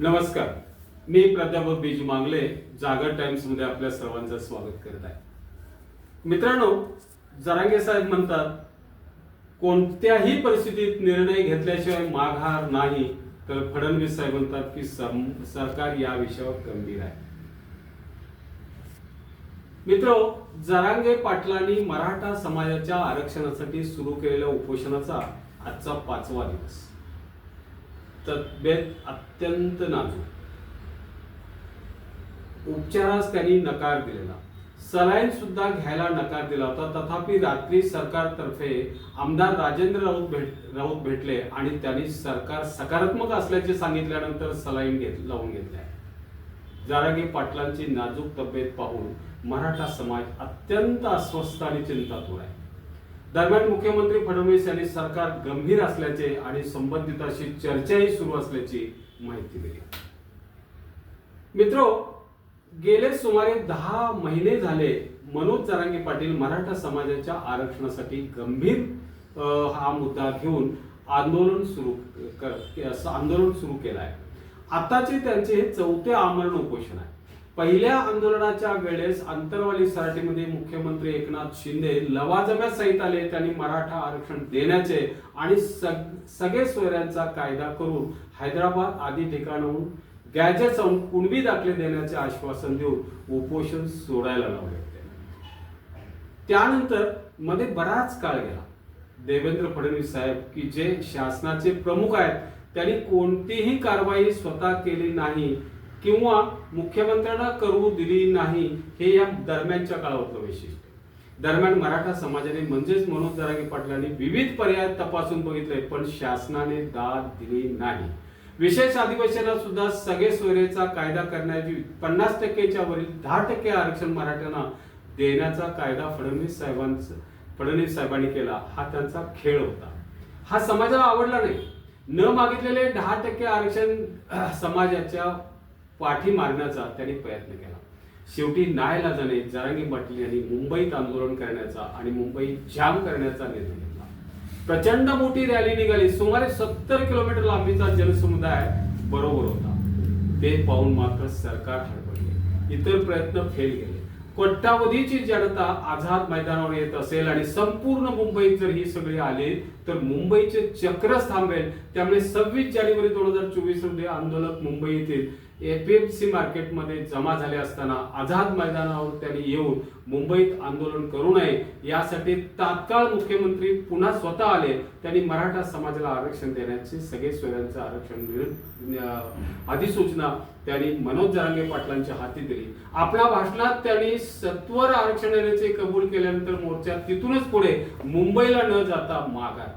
नमस्कार. मी प्राध्यापक बीज मांगले जागर टाइम्समध्ये आपल्या सर्वांचं स्वागत करत आहे. मित्रांनो जरांगे साहेब म्हणतात कोणत्याही परिस्थितीत निर्णय घेतल्याशिवाय माघार नाही. तर फडणवीस साहेब म्हणतात की सम- सरकार या विषयावर गंभीर आहे. मित्र जरांगे पाटलांनी मराठा समाजाच्या आरक्षणासाठी सुरू केलेल्या उपोषणाचा आजचा पाचवा दिवस. तब्येत अत्यंत नाजूक. उपचारास त्यांनी नकार दिलेला. सलाईन सुद्धा घ्यायला नकार दिला होता. तथापि रात्री सरकारतर्फे आमदार राजेंद्र राऊत भेट राऊत भेटले आणि त्यांनी सरकार सकारात्मक असल्याचे सांगितल्यानंतर सलाईन घेत लावून घेतल्या. जारागे पाटलांची नाजूक तब्येत पाहून मराठा समाज अत्यंत अस्वस्थ आणि चिंतातूर आहे. दरम्यान मुख्यमंत्री फडणवीस यांनी सरकार गंभीर असल्याचे आणि संबंधिताशी चर्चाही सुरू असल्याची माहिती दिली. मित्रो गेले सुमारे दहा महिने झाले मनोज जरांगे पाटील मराठा समाजाच्या आरक्षणासाठी गंभीर हा मुद्दा घेऊन आंदोलन सुरू कर असं आंदोलन सुरू केलं आहे आताचे त्यांचे हे चौथे आमरण उपोषण आहे. पहिल्या आंदोलनाच्या वेळेस आंतरवाली सराटीमध्ये मुख्यमंत्री एकनाथ शिंदे लवाजम्या सहित आले. त्यांनी मराठा आरक्षण देण्याचे आणि सग- सगळे सोयऱ्यांचा कायदा करून हैदराबाद आदी ठिकाणाहून गॅजेट्स आणून कुणबी दाखले देण्याचे आश्वासन देऊन उपोषण सोडायला लावले होते. त्यानंतरमध्ये बराच काळ गेला. देवेंद्र फडणवीस साहेब की जे शासनाचे प्रमुख आहेत त्यांनी कोणतीही कारवाई स्वतः केली नाही. किंवा मुख्यमंत्र्यांना करू दिली नाही हे या दरम्यानच्या काळावरचं वैशिष्ट्य दरम्यान मराठा समाजाने म्हणजेच मनोज दरागे पाटलांनी विविध पर्याय तपासून बघितले पण शासनाने दाद दिली नाही. विशेष अधिवेशनात सुद्धा सगळे सोयरेचा कायदा करण्याची पन्नास टक्केच्या वरील दहा टक्के आरक्षण मराठ्यांना देण्याचा कायदा फडणवीस साहेबांचा फडणवीस साहेबांनी केला. हा त्यांचा खेळ होता. हा समाजाला आवडला नाही. न मागितलेले दहा टक्के आरक्षण समाजाच्या पाठी मारण्याचा त्यांनी प्रयत्न केला. शेवटी नायलाजाने जरांगी पाटील यांनी मुंबईत आंदोलन करण्याचा आणि मुंबई जाम करण्याचा निर्णय घेतला. प्रचंड मोठी रॅली निघाली. सुमारे सत्तर किलोमीटर लांबीचा जनसमुदाय बरोबर होता. ते पाहून मात्र सरकार हडबडले इतर प्रयत्न फेल गेले कोट्यावधीची जनता आझाद मैदानावर येत असेल आणि संपूर्ण मुंबईत जर ही सगळी आले तर मुंबईचे चक्रच थांबेल त्यामुळे सव्वीस जानेवारी दोन हजार चोवीसमध्ये आंदोलक मुंबई येथील एपीएफसी मार्केटमध्ये जमा झाले असताना आझाद मैदानावर त्यांनी येऊन मुंबईत आंदोलन करू नये. यासाठी तात्काळ मुख्यमंत्री पुन्हा स्वतः आले. त्यांनी मराठा समाजाला आरक्षण देण्याचे सगळे स्वयंचं आरक्षण मिळून अधिसूचना त्यांनी मनोज जरांगे पाटलांच्या हाती दिली. आपल्या भाषणात त्यांनी सत्वर आरक्षण देण्याचे कबूल केल्यानंतर मोर्चा तिथूनच पुढे मुंबईला न जाता माघार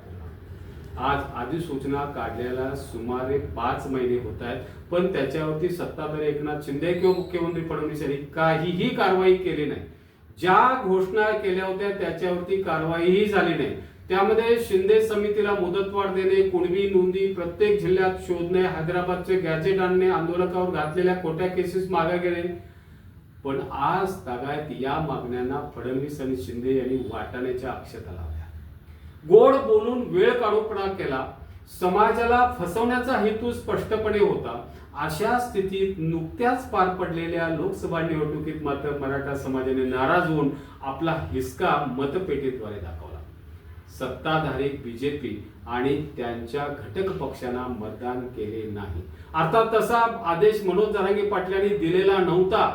आज अधिसूचना काढल्याला सुमारे पाच महिने होत आहेत. पण त्याच्यावरती सत्ताधारी एकनाथ शिंदे किंवा मुख्यमंत्री फडणवीस यांनी काहीही कारवाई केली नाही. ज्या घोषणा केल्या होत्या त्याच्यावरती कारवाईही झाली नाही. त्यामध्ये शिंदे समितीला मुदतवाढ देणे कुणबी नोंदी प्रत्येक जिल्ह्यात शोधणे हैदराबादचे गॅजेट आणणे आंदोलकावर घातलेल्या खोट्या केसेस मागे घेणे. पण आज तागायत या मागण्यांना फडणवीस आणि शिंदे यांनी वाटाण्याच्या अक्षता लावल्या. गोड बोलून वेळ काढूपणा केला. समाजाला फसवण्याचा हेतू स्पष्टपणे होता. अशा स्थितीत नुकत्याच पार पडलेल्या लोकसभा निवडणुकीत मात्र मराठा समाजाने नाराज होऊन आपला हिसका मतपेटीद्वारे दाखवला. सत्ताधारी बीजेपी आणि त्यांच्या घटक पक्षांना मतदान केले नाही. अर्थात तसा आदेश मनोज जरांगे पाटलांनी दिलेला नव्हता.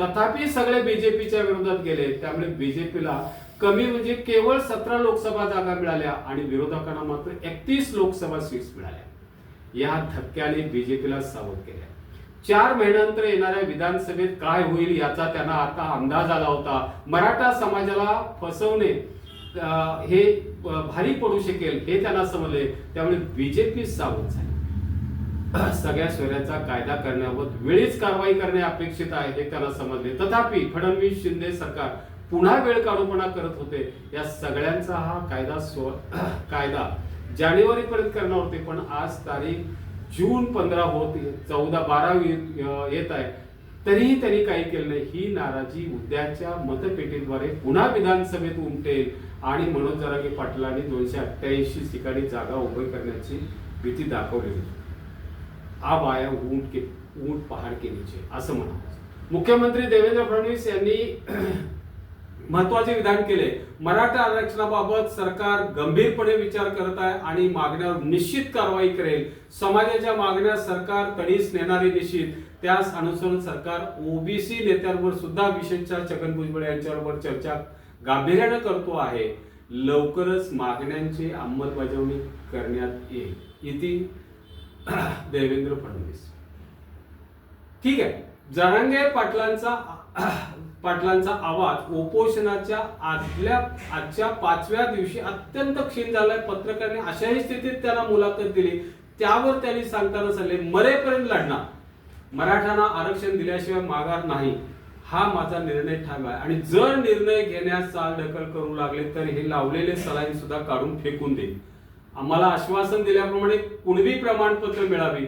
तथापि सगळे बीजेपीच्या विरोधात गेले. त्यामुळे बीजेपीला कमी म्हणजे केवळ सतरा लोकसभा जागा मिळाल्या आणि विरोधकांना मात्र एकतीस लोकसभा सीट्स मिळाल्या. या धक्क्याने बीजेपीला सावध केले चार महिन्यानंतर येणाऱ्या विधानसभेत काय होईल याचा त्यांना आता अंदाज आला होता. मराठा समाजाला फसवणे हे भारी पडू शकेल हे त्यांना समजले. त्यामुळे बीजेपी सावध झाली. सगळ्या सोयऱ्याचा कायदा करण्यावर वेळीच कारवाई करणे अपेक्षित आहे हे त्यांना समजले. तथापि फडणवीस शिंदे सरकार पुन्हा वेळ काढूपणा करत होते. या सगळ्यांचा हा कायदा सो कायदा जानेवारी पर्यंत करणार होते पण आज तारीख जून पंधरा होत चौदा बारा येत आहे. तरीही त्यांनी काही केलं नाही. ही नाराजी उद्याच्या मतपेटीद्वारे पुन्हा विधानसभेत उमटेल आणि मनोज जरांगे पाटलांनी दोनशे अठ्ठ्याऐंशी ठिकाणी जागा उभी करण्याची भीती दाखवलेली. आ बाया ऊंट के ऊंट पहाड केलीचे असं म्हणावं. मुख्यमंत्री देवेंद्र फडणवीस यांनी महत्त्वाचे विधान केले. मराठा आरक्षणाबाबत सरकार गंभीरपणे विचार करत आहे आणि मागण्यावर निश्चित कारवाई करेल. समाजाच्या मागण्या सरकार तडीस नेणारे निश्चित. त्यास अनुसरून सरकार ओबीसी नेत्यांवर सुद्धा विशेषतः छगन भुजबळ यांच्याबरोबर चर्चा गांभीर्यानं करतो आहे. लवकरच मागण्यांची अंमलबजावणी करण्यात येईल. इति देवेंद्र फडणवीस. ठीक आहे. जरांगे पाटलांचा पाटलांचा आवाज उपोषणाच्या आदल्या आजच्या पाचव्या दिवशी अत्यंत क्षीण झालाय. पत्रकारांनी अशाही स्थितीत त्याला मुलाखत दिली. त्यावर त्यांनी सांगताना सांगले मरेपर्यंत लढणार. मराठ्यांना आरक्षण दिल्याशिवाय माघार नाही. हा माझा निर्णय ठाम आहे. आणि जर निर्णय घेण्यास चाल ढकल करू लागले तर हे लावलेले सलाईन सुद्धा काढून फेकून देईल आम्हाला आश्वासन दिल्याप्रमाणे कुणबी प्रमाणपत्र मिळावे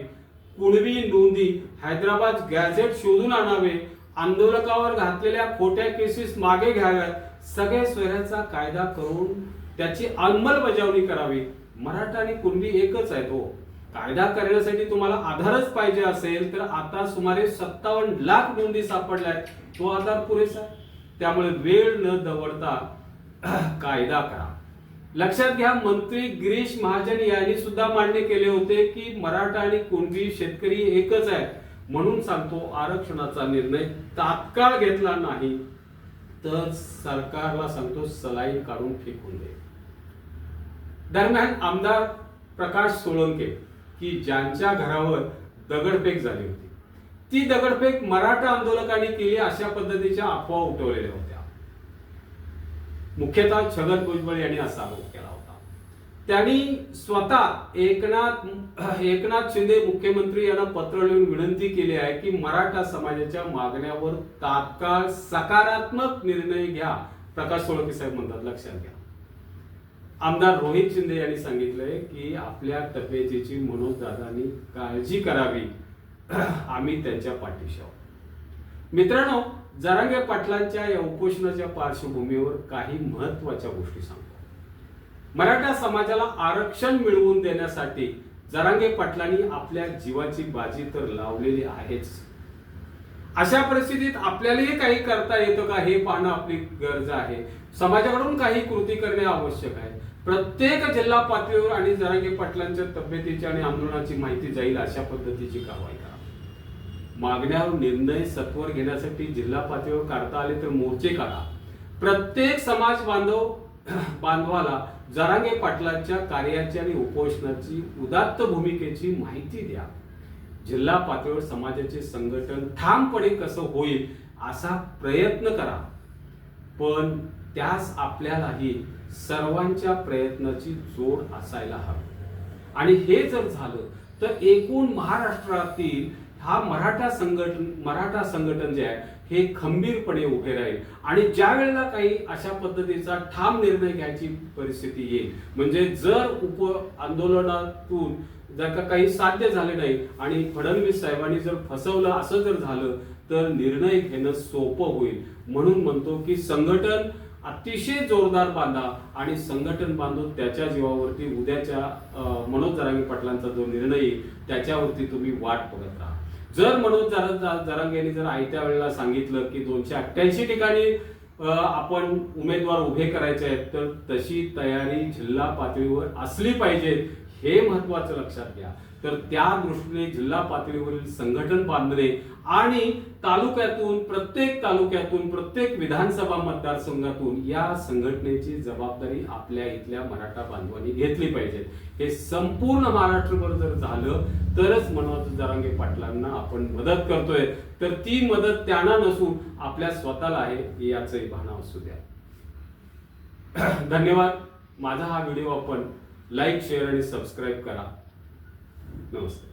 कुणबी नोंदी हैदराबाद गॅझेट शोधून आणावे आंदोलकावर घातलेल्या खोट्या केसेस मागे घ्याव्यात. सगळे सोयऱ्याचा कायदा करून त्याची अंमलबजावणी करावी. मराठा आणि कुणबी एकच आहे तो हो. कायदा करण्यासाठी तुम्हाला आधारच पाहिजे असेल तर आता सुमारे सत्तावन्न लाख नोंदी सापडल्या आहेत तो आधार पुरेसा? त्यामुळे वेळ न दवडता कायदा करा. लक्षात घ्या मंत्री गिरीश महाजन यांनी सुद्धा मान्य केले होते की मराठा आणि कुणबी शेतकरी एकच आहे म्हणून सांगतो आरक्षणाचा निर्णय तात्काळ घेतला नाही तर सरकारला सांगतो सलाईन काढून फेकून दे. दरम्यान आमदार प्रकाश सोळंके की ज्यांच्या घरावर दगडफेक झाली होती. ती दगडफेक मराठा आंदोलकांनी केली अशा पद्धतीच्या अफवा उठवलेल्या होत्या. मुख्यतः छगन भुजबळ यांनी असा आरोप केला होता. त्यांनी स्वतः एकनाथ एकनाथ शिंदे मुख्यमंत्री यांना पत्र लिहून विनंती केली आहे की मराठा समाजाच्या मागण्यावर तात्काळ सकारात्मक निर्णय घ्या. प्रकाश सोळंकी साहेब म्हणतात लक्षात घ्या. आमदार रोहित शिंदे यांनी सांगितलंय की आपल्या तब्येतीची मनोज दादांनी काळजी करावी. आम्ही त्यांच्या पाठीशी आहोत. मित्रांनो जरांगे पाटलांच्या या उपोषणाच्या पार्श्वभूमीवर काही महत्त्वाच्या गोष्टी सांगतो. मराठा समाजाला आरक्षण मिळवून देण्यासाठी जरांगे पाटलांनी आपल्या जीवाची बाजी तर लावलेली आहेच. अशा परिस्थितीत आपल्यालाही काही करता येतं का हे पाहणं आपली गरज आहे. समाजाकडून काही कृती करणे आवश्यक आहे. प्रत्येक जिल्हा पातळीवर आणि जरांगे पाटलांच्या तब्येतीची आणि आंदोलनाची माहिती जाईल अशा पद्धतीची कारवाई करा. मागण्यावर निर्णय सत्वर घेण्यासाठी जिल्हा पातळीवर काढता आले तर मोर्चे काढा. प्रत्येक समाज बांधव बांधवाला जरांगे पाटलांच्या कार्याची आणि उपोषणाची उदात्त भूमिकेची माहिती द्या. जिल्हा पातळीवर समाजाचे संघटन ठामपणे कसं होईल असा प्रयत्न करा. पण त्यास आपल्यालाही सर्वांच्या प्रयत्नाची जोड असायला हवी. आणि हे जर झालं तर एकूण महाराष्ट्रातील हा मराठा संघटन मराठा संघटन जे आहे हे खंबीरपणे उभे राहील. आणि ज्या वेळेला काही अशा पद्धतीचा ठाम निर्णय घ्यायची परिस्थिती येईल म्हणजे जर उप आंदोलनातून जर का काही साध्य झाले नाही आणि फडणवीस साहेबांनी जर फसवलं असं जर झालं तर निर्णय घेणं सोपं होईल. म्हणून म्हणतो की संघटन अतिशय जोरदार बांधा आणि संघटन बांधून त्याच्या जीवावरती उद्याच्या मनोज जरांगी पाटलांचा जो निर्णय येईल त्याच्यावरती तुम्ही वाट बघत राहा. जर मनोज जरा यांनी जर आयत्या वेळेला सांगितलं की दोनशे अठ्ठ्याऐंशी ठिकाणी आपण उमेदवार उभे करायचे आहेत तर तशी तयारी जिल्हा पातळीवर असली पाहिजे. हे महत्वाचं लक्षात घ्या. तर त्या दृष्टीने जिल्हा पातळीवरील संघटन बांधणे आणि तालुक्यातून प्रत्येक तालुक्यातून प्रत्येक विधानसभा मतदारसंघातून या संघटनेची जबाबदारी आपल्या इथल्या मराठा बांधवांनी घेतली पाहिजे. हे संपूर्ण महाराष्ट्रभर जर झालं तरच मनोज जरांगे पाटलांना आपण मदत करतोय. तर ती मदत त्यांना नसून आपल्या स्वतःला आहे याचंही भाना असू द्या. धन्यवाद. माझा हा व्हिडिओ आपण लाईक शेअर आणि सबस्क्राईब करा. नमस्ते.